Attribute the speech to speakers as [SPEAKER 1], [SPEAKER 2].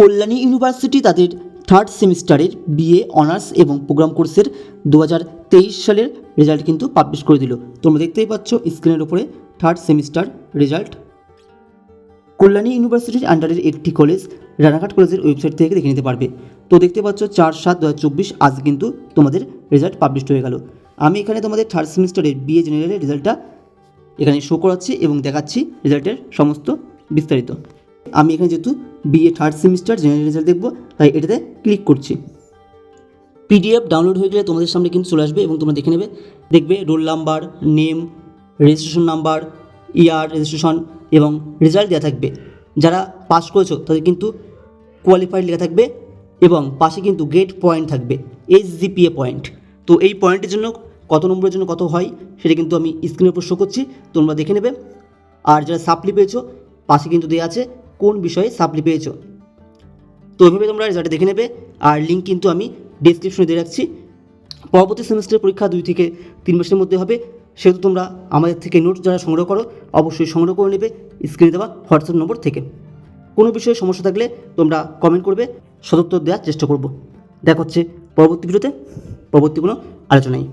[SPEAKER 1] Kalyani university তাদের third সেমিস্টারের BA honours এবং প্রোগ্রাম কোর্সের দু হাজার তেইশ সালের রেজাল্ট কিন্তু পাবলিশ করে দিল। তোমরা দেখতেই পাচ্ছ স্ক্রিনের উপরে থার্ড সেমিস্টার রেজাল্ট কল্যাণী ইউনিভার্সিটির আন্ডারের একটি কলেজ রানাঘাট কলেজের ওয়েবসাইট থেকে দেখে নিতে পারবে। তো দেখতে পাচ্ছ চার সাত দু আজ কিন্তু তোমাদের রেজাল্ট পাবলিশ হয়ে গেল। আমি এখানে তোমাদের থার্ড সেমিস্টারের বিএ জেনারেলের রেজাল্টটা এখানে শো করাচ্ছি এবং দেখাচ্ছি রেজাল্টের সমস্ত বিস্তারিত। আমি এখানে যেহেতু BA third semester general result দেখব, তাই এটাতে ক্লিক করছি। পিডিএফ ডাউনলোড হয়ে গেলে তোমাদের সামনে কিন্তু চলে আসবে এবং তোমরা দেখে নেবে। দেখবে roll number name registration number year registration এবং রেজাল্ট দেওয়া থাকবে। যারা পাস করেছ, তাদের কিন্তু কোয়ালিফাইড লেখা থাকবে এবং পাশে কিন্তু গ্রেড পয়েন্ট থাকবে এইচ জিপিএ পয়েন্ট তো এই পয়েন্টের জন্য কত নম্বরের জন্য কত হয়, সেটা কিন্তু আমি স্ক্রিনের উপর শো করছি, তোমরা দেখে নেবে। আর যারা সাপ্লি পেয়েছ, পাশে কিন্তু দেওয়া আছে কোন বিষয়ে সাপ্লি পেয়েছ তো ওইভাবে তোমরা রেজাল্টটা দেখে নেবে, আর লিঙ্ক কিন্তু আমি ডিসক্রিপশনে দিয়ে রাখছি। পরবর্তী সেমিস্টারের পরীক্ষা দুই থেকে তিন মাসের মধ্যে হবে, সেহেতু তোমরা আমাদের থেকে নোট যারা সংগ্রহ করো, অবশ্যই সংগ্রহ করে নেবে স্ক্রিনে দেওয়া হোয়াটসঅ্যাপ নম্বর থেকে। কোনো বিষয়ে সমস্যা থাকলে তোমরা কমেন্ট করবে, সদুত্তর দেওয়ার চেষ্টা করব। দেখা হচ্ছে পরবর্তী ভিডিওতে পরবর্তী কোনো আলোচনায়।